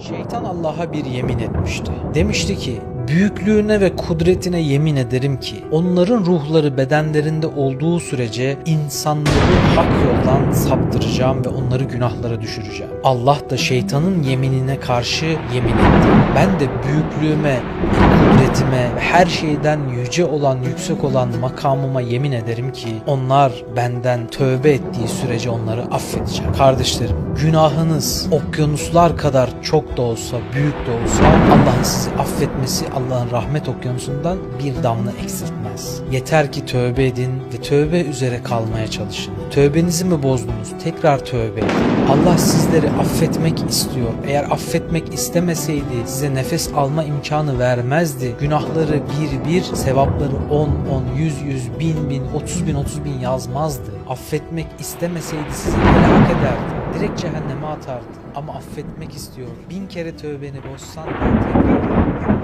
Şeytan Allah'a bir yemin etmişti. Demişti ki Büyüklüğüne ve kudretine yemin ederim ki onların ruhları bedenlerinde olduğu sürece insanları hak yoldan saptıracağım ve onları günahlara düşüreceğim. Allah da şeytanın yeminine karşı yemin etti. Ben de büyüklüğüme, kudretime ve her şeyden yüce olan, yüksek olan makamıma yemin ederim ki onlar benden tövbe ettiği sürece onları affedeceğim. Kardeşlerim, günahınız okyanuslar kadar çok da olsa, büyük de olsa Allah'ın sizi affetmesi Allah'ın rahmet okyanusundan bir damla eksiltmez. Yeter ki tövbe edin ve tövbe üzere kalmaya çalışın. Tövbenizi mi bozdunuz? Tekrar tövbe edin. Allah sizleri affetmek istiyor. Eğer affetmek istemeseydi size nefes alma imkanı vermezdi. Günahları bir bir, sevapları 10 10, 100 100, 1000 1000, 30 bin 30 bin yazmazdı. Affetmek istemeseydi sizi helak ederdi. Direkt cehenneme atardı. Ama affetmek istiyor. Bin kere tövbeni bozsan da tekrar